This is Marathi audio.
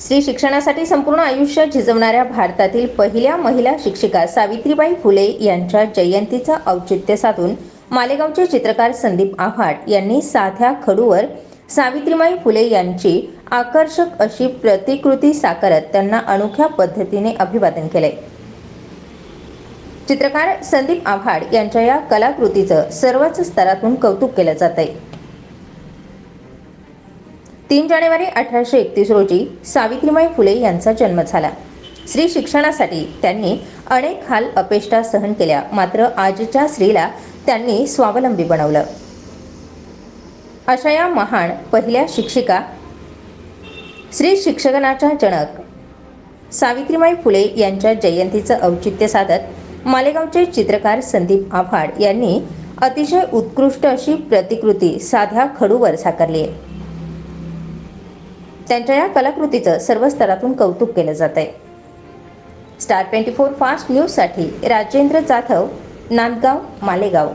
स्त्री शिक्षणासाठी संपूर्ण आयुष्य झिजवणाऱ्या भारतातील पहिल्या महिला शिक्षिका सावित्रीबाई फुले यांच्या जयंतीचं औचित्य साधून मालेगावचे चित्रकार संदीप आव्हाड यांनी साध्या खडूवर सावित्रीबाई फुले यांची आकर्षक अशी प्रतिकृती साकारत त्यांना अनोख्या पद्धतीने अभिवादन केले. चित्रकार संदीप आव्हाड यांच्या या कलाकृतीचं सर्वच स्तरातून कौतुक केलं जात आहे तीन जानेवारी अठराशे एकतीस रोजी सावित्रीबाई फुले यांचा जन्म झाला. स्त्री शिक्षणासाठी त्यांनी अनेक हाल अपेष्टा सहन केल्या मात्र आजच्या स्त्रीला त्यांनी स्वावलंबी बनवलं. अशा या महान पहिल्या शिक्षिका स्त्री शिक्षणाच्या जनक सावित्रीबाई फुले यांच्या जयंतीचं औचित्य साधत मालेगावचे चित्रकार संदीप आव्हाड यांनी अतिशय उत्कृष्ट अशी प्रतिकृती साध्या खडूवर साकारली आहे त्यांच्या या कलाकृतीचं सर्व स्तरातून कौतुक केलं जात आहे स्टार ट्वेंटी फोर फास्ट न्यूजसाठी राजेंद्र जाधव नांदगाव मालेगाव.